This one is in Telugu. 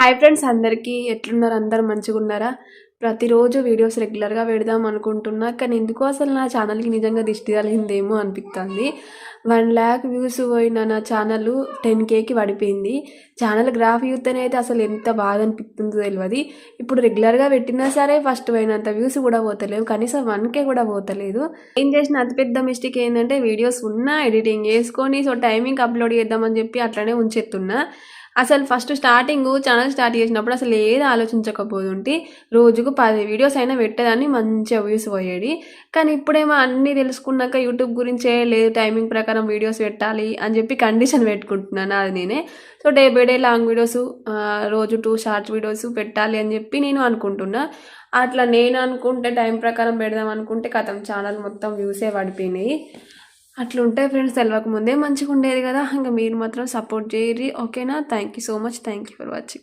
హాయ్ ఫ్రెండ్స్ అందరికీ ఎట్లున్నారు? అందరు మంచిగా ఉన్నారా? ప్రతిరోజు వీడియోస్ రెగ్యులర్గా పెడదాం అనుకుంటున్నా కానీ ఎందుకు అసలు నా ఛానల్కి నిజంగా దిష్టి తగిలిందేమో అనిపిస్తుంది వన్ ల్యాక్ వ్యూస్ పోయిన నా ఛానల్ టెన్ కేకి పడిపోయింది. ఛానల్ గ్రాఫ్ చూస్తేనే అయితే అసలు ఎంత బాధ అనిపిస్తుందో తెలియదు ఇప్పుడు రెగ్యులర్గా పెట్టినా సరే ఫస్ట్ పోయినంత వ్యూస్ కూడా పోతలేవు కనీసం వన్ కే కూడా పోతలేదు. ఏం చేసిన అతిపెద్ద మిస్టేక్ ఏంటంటే వీడియోస్ ఉన్నా ఎడిటింగ్ చేసుకొని సో టైమింగ్ అప్లోడ్ చేద్దామని చెప్పి అట్లనే ఉంచేస్తున్నా అసలు ఫస్ట్ స్టార్టింగ్ ఛానల్ స్టార్ట్ చేసినప్పుడు అసలు ఏది ఆలోచించకపోతుంటే రోజుకు పది వీడియోస్ అయినా పెట్టేదాన్ని మంచిగా వ్యూస్ పోయేది. కానీ ఇప్పుడేమో అన్నీ తెలుసుకున్నాక యూట్యూబ్ గురించే లేదు టైమింగ్ ప్రకారం వీడియోస్ పెట్టాలి అని చెప్పి కండిషన్ పెట్టుకుంటున్నాను అది నేనే. So day by day long videos రోజు టూ షార్ట్ వీడియోస్ పెట్టాలి అని చెప్పి నేను అనుకుంటున్నా. అట్లా నేను అనుకుంటే టైం ప్రకారం పెడదాం అనుకుంటే కథం ఛానల్ మొత్తం వ్యూసే పడిపోయినాయి. అట్లుంటే ఫ్రెండ్స్ తెలియక ముందే మంచిగా ఉండేది కదా. ఇంకా మీరు మాత్రం సపోర్ట్ చేయరి ఓకేనా thank you so much thank you for watching